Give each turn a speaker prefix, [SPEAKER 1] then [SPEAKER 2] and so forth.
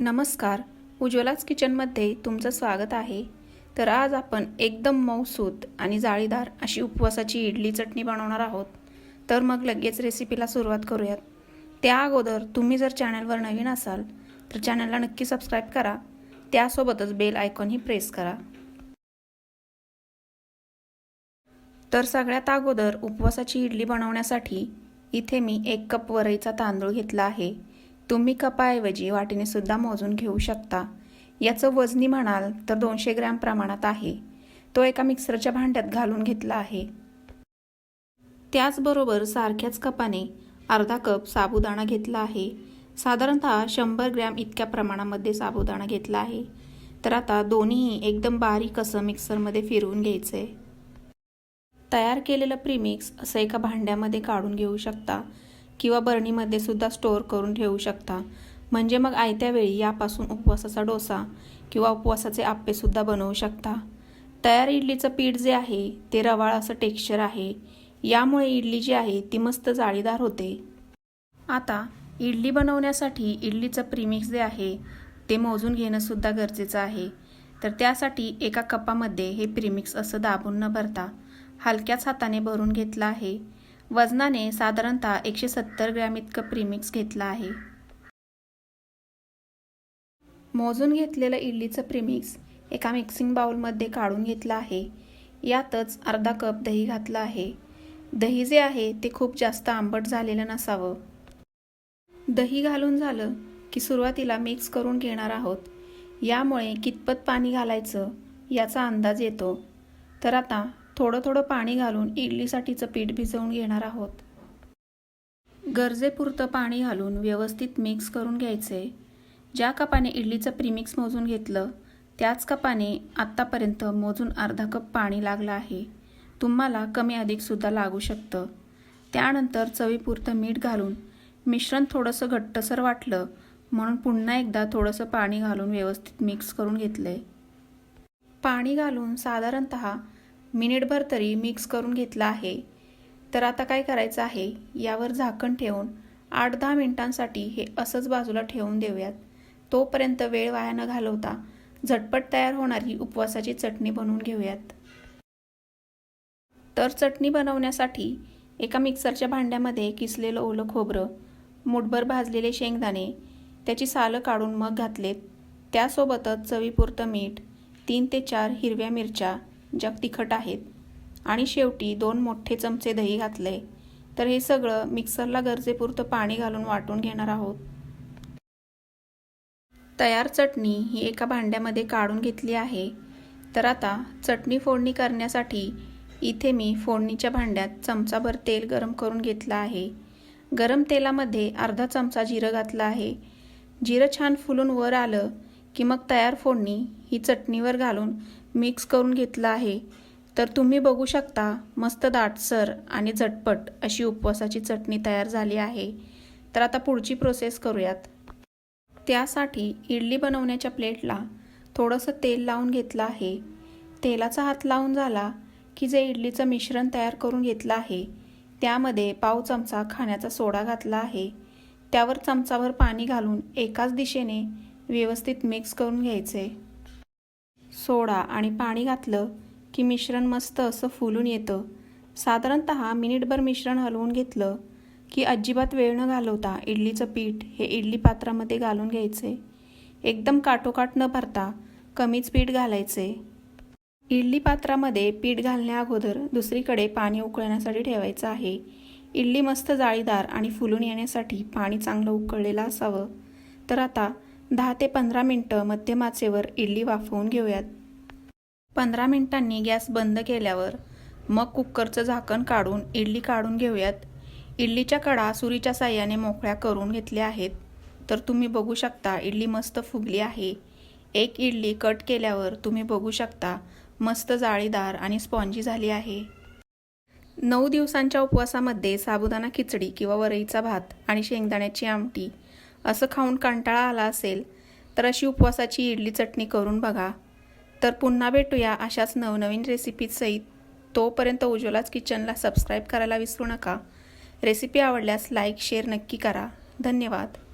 [SPEAKER 1] नमस्कार. उज्ज्वलाच किचनमध्ये तुमचं स्वागत आहे. तर आज आपण एकदम मऊसूत आणि जाळीदार अशी उपवासाची इडली चटणी बनवणार आहोत. तर मग लगेच रेसिपीला सुरुवात करूयात. त्या अगोदर तुम्ही जर चॅनलवर नवीन असाल तर चॅनलला नक्की सबस्क्राईब करा. त्यासोबतच बेल आयकॉनही प्रेस करा. तर सगळ्यात अगोदर उपवासाची इडली बनवण्यासाठी इथे मी एक कप वरईचा तांदूळ घेतला आहे. तुम्ही कपाऐवजी वाटीने सुद्धा मोजून घेऊ शकता. याचं वजनी म्हणाल तर दोनशे ग्रॅम प्रमाणात आहे. तो एका मिक्सरच्या भांड्यात घालून घेतला आहे. त्याचबरोबर सारख्याच कपाने अर्धा कप साबुदाणा घेतला आहे. साधारणतः शंभर ग्रॅम इतक्या प्रमाणामध्ये साबुदाणा घेतला आहे. तर आता दोन्हीही एकदम बारीक असं मिक्सरमध्ये फिरवून घ्यायचं आहे तयार केलेलं प्रीमिक्स असं एका भांड्यामध्ये काढून घेऊ शकता. किंवा बरणीमध्ये सुद्धा स्टोअर करून ठेवू शकता. म्हणजे मग आयत्या वेळी यापासून उपवासाचा डोसा किंवा उपवासाचे आप्पेसुद्धा बनवू शकता. तयार इडलीचं पीठ जे आहे ते रवाळ असं टेक्स्चर आहे. यामुळे इडली जी आहे ती मस्त जाळीदार होते. आता इडली बनवण्यासाठी इडलीचं प्रीमिक्स जे आहे ते मोजून घेणंसुद्धा गरजेचं आहे. तर त्यासाठी एका कपामध्ये हे प्रीमिक्स असं दाबून न भरता हलक्याच हाताने भरून घेतलं आहे. वजनाने साधारणतः एकशे सत्तर ग्रॅम इतकं प्रीमिक्स घेतलं आहे. मोजून घेतलेलं इडलीचं प्रीमिक्स एका मिक्सिंग बाउलमध्ये काढून घेतलं आहे. यातच अर्धा कप दही घातलं आहे. दही जे आहे ते खूप जास्त आंबट झालेलं नसावं. दही घालून झालं की सुरुवातीला मिक्स करून घेणार आहोत. यामुळे कितपत पाणी घालायचं याचा अंदाज येतो. तर आता थोडं थोडं पाणी घालून इडलीसाठीचं पीठ भिजवून घेणार आहोत. गरजेपुरतं पाणी घालून व्यवस्थित मिक्स करून घ्यायचे. ज्या कपाने इडलीचं प्रीमिक्स मोजून घेतलं त्याच कपाने आत्तापर्यंत मोजून अर्धा कप पाणी लागलं आहे. तुम्हाला कमी अधिकसुद्धा लागू शकतं. त्यानंतर चवीपुरतं मीठ घालून मिश्रण थोडंसं घट्टसर वाटलं म्हणून पुन्हा एकदा थोडंसं पाणी घालून व्यवस्थित मिक्स करून घेतलं आहे पाणी घालून साधारणतः मिनिटभर तरी मिक्स करून घेतलं आहे. तर आता काय करायचं आहे? यावर झाकण ठेवून आठ दहा मिनिटांसाठी हे असंच बाजूला ठेवून देऊयात. तोपर्यंत वेळ वाया न घालवता झटपट तयार होणारी उपवासाची चटणी बनवून घेऊयात. तर चटणी बनवण्यासाठी एका मिक्सरच्या भांड्यामध्ये किसलेलं ओलं खोबरं मुठभर भाजलेले शेंगदाणे त्याची सालं काढून मग घातलेत. त्यासोबतच चवीपुरतं मीठ तीन ते चार हिरव्या मिरच्या जग तिखट आहेत. आणि शेवटी दोन मोठे चमचे दही घातले. तर हे सगळं मिक्सरला गरजेपुरतं पाणी घालून वाटून घेणार आहोत. तयार चटणी ही एका भांड्यामध्ये काढून घेतली आहे. तर आता चटणी फोडणी करण्यासाठी इथे मी फोडणीच्या भांड्यात चमचाभर तेल गरम करून घेतलं आहे. गरम तेलामध्ये अर्धा चमचा जिरं घातलं आहे. जिरं छान फुलून वर आलं की मग तयार फोडणी ही चटणीवर घालून मिक्स करून घेतलं आहे. तर तुम्ही बघू शकता मस्त दाटसर आणि झटपट अशी उपवासाची चटणी तयार झाली आहे. तर आता पुढची प्रोसेस करूयात. त्यासाठी इडली बनवण्याच्या प्लेटला थोडंसं तेल लावून घेतलं आहे. तेलाचा हात लावून झाला की जे इडलीचं मिश्रण तयार करून घेतलं आहे त्यामध्ये पाव चमचा खाण्याचा सोडा घातला आहे. त्यावर चमचाभर पाणी घालून एकाच दिशेने व्यवस्थित मिक्स करून घ्यायचे. सोडा आणि पाणी घातलं की मिश्रण मस्त असं फुलून येतं. साधारणत मिनिटभर मिश्रण हलवून घेतलं की अजिबात वेळ न घालवता इडलीचं पीठ हे इडली पात्रामध्ये घालून घ्यायचे. एकदम काटोकाट न भरता कमीच पीठ घालायचे. इडली पात्रामध्ये पीठ घालण्या अगोदर दुसरीकडे पाणी उकळण्यासाठी ठेवायचं आहे. इडली मस्त जाळीदार आणि फुलून येण्यासाठी पाणी चांगलं उकळलेलं असावं. तर आता दहा ते पंधरा मिनटं मध्यम आचेवर इडली वाफवून घेऊयात. पंधरा मिनिटांनी गॅस बंद केल्यावर मग कुकरचं झाकण काढून इडली काढून घेऊयात. इडलीच्या कडा सुरीच्या साह्याने मोकळ्या करून घेतल्या आहेत. तर तुम्ही बघू शकता इडली मस्त फुगली आहे. एक इडली कट केल्यावर तुम्ही बघू शकता मस्त जाळीदार आणि स्पॉन्जी झाली आहे. नऊ दिवसांच्या उपवासामध्ये साबुदाणा खिचडी किंवा वरईचा भात आणि शेंगदाण्याची आमटी असं खाऊन कंटाळा आला असेल तर अशी उपवासाची इडली चटणी करून बघा. तर पुन्हा भेटूया अशाच नवनवीन रेसिपीसहित तोपर्यंत उज्ज्वलाच किचनला सबस्क्राईब करायला विसरू नका. रेसिपी आवडल्यास लाईक शेअर नक्की करा. धन्यवाद.